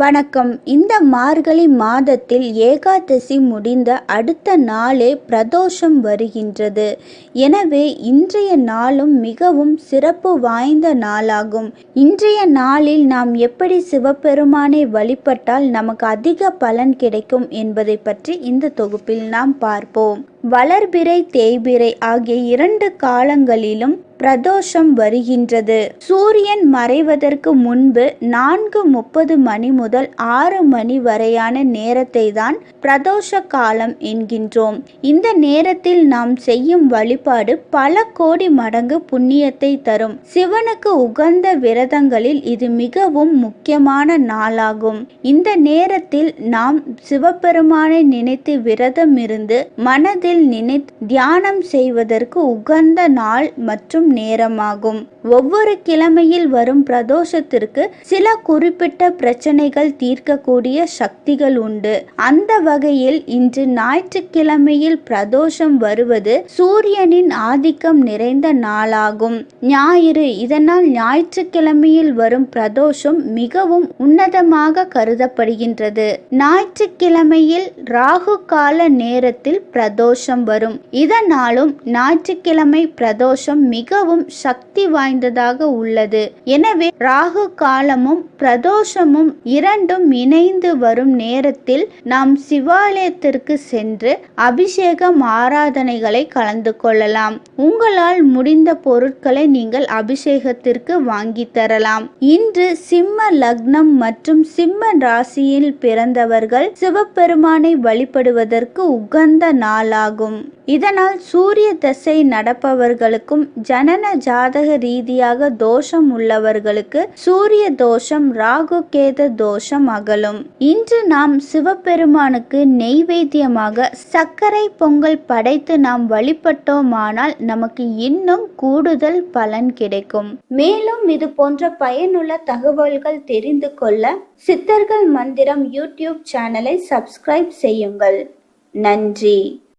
வணக்கம். இந்த மார்கழி மாதத்தில் ஏகாதசி முடிந்த அடுத்த நாளே பிரதோஷம் வருகின்றது. எனவே இன்றைய நாளும் மிகவும் சிறப்பு வாய்ந்த நாளாகும். இன்றைய நாளில் நாம் எப்படி சிவபெருமானை வழிபட்டால் நமக்கு அதிக பலன் கிடைக்கும் என்பதை பற்றி இந்த தொகுப்பில் நாம் பார்ப்போம். வளர்பிறை தேய்பிறை ஆகிய இரண்டு காலங்களிலும் பிரதோஷம் வருகின்றது. சூரியன் மறைவதற்கு முன்பு நான்கு முப்பது மணி முதல் ஆறு மணி வரையான நேரத்தை தான் பிரதோஷ காலம் என்கின்றோம். இந்த நேரத்தில் நாம் செய்யும் வழிபாடு பல கோடி மடங்கு புண்ணியத்தை தரும். சிவனுக்கு உகந்த விரதங்களில் இது மிகவும் முக்கியமான நாளாகும். இந்த நேரத்தில் நாம் சிவபெருமானை நினைத்து விரதம் இருந்து மனதில் நினைத்து தியானம் செய்வதற்கு உகந்த நாள் மற்றும் நேரமாகும். ஒவ்வொரு கிழமையில் வரும் பிரதோஷத்திற்கு சில குறிப்பிட்ட பிரச்சனைகள் தீர்க்கக்கூடிய சக்திகள் உண்டு. அந்த வகையில் இன்று ஞாயிற்றுக்கிழமையில் பிரதோஷம் வருவது சூரியனின் ஆதிக்கம் நிறைந்த நாளாகும். ஞாயிறு இதனால் ஞாயிற்றுக்கிழமையில் வரும் பிரதோஷம் மிகவும் உன்னதமாக கருதப்படுகின்றது. ஞாயிற்றுக்கிழமையில் ராகு கால நேரத்தில் பிரதோஷம் வரும். இதனாலும் ஞாயிற்றுக்கிழமை பிரதோஷம் மிகவும் சக்தி வாய்ந்த வாய்ந்ததாக உள்ளது. எனவே ராகு காலமும் பிரதோஷமும் இரண்டும் இணைந்து வரும் நேரத்தில் நாம் சிவாலயத்திற்கு சென்று அபிஷேகம் ஆராதனைகளை கலந்து கொள்ளலாம். உங்களால் முடிந்த பொருட்களை நீங்கள் அபிஷேகத்திற்கு வாங்கி தரலாம். இன்று சிம்ம லக்னம் மற்றும் சிம்ம ராசியில் பிறந்தவர்கள் சிவபெருமானை வழிபடுவதற்கு உகந்த நாளாகும். இதனால் சூரிய தசை நடப்பவர்களுக்கும் ஜனன ஜாதக ரீதியாக தோஷம் உள்ளவர்களுக்கு சூரிய தோஷம் ராகு கேத தோஷம் அகலும். இன்று நாம் சிவபெருமானுக்கு நெய்வேத்தியமாக சர்க்கரை பொங்கல் படைத்து நாம் வழிபட்டோமானால் நமக்கு இன்னும் கூடுதல் பலன் கிடைக்கும். மேலும் இது போன்ற பயனுள்ள தகவல்கள் தெரிந்து கொள்ள சித்தர்கள் மந்திரம் யூடியூப் சேனலை சப்ஸ்கிரைப் செய்யுங்கள். நன்றி.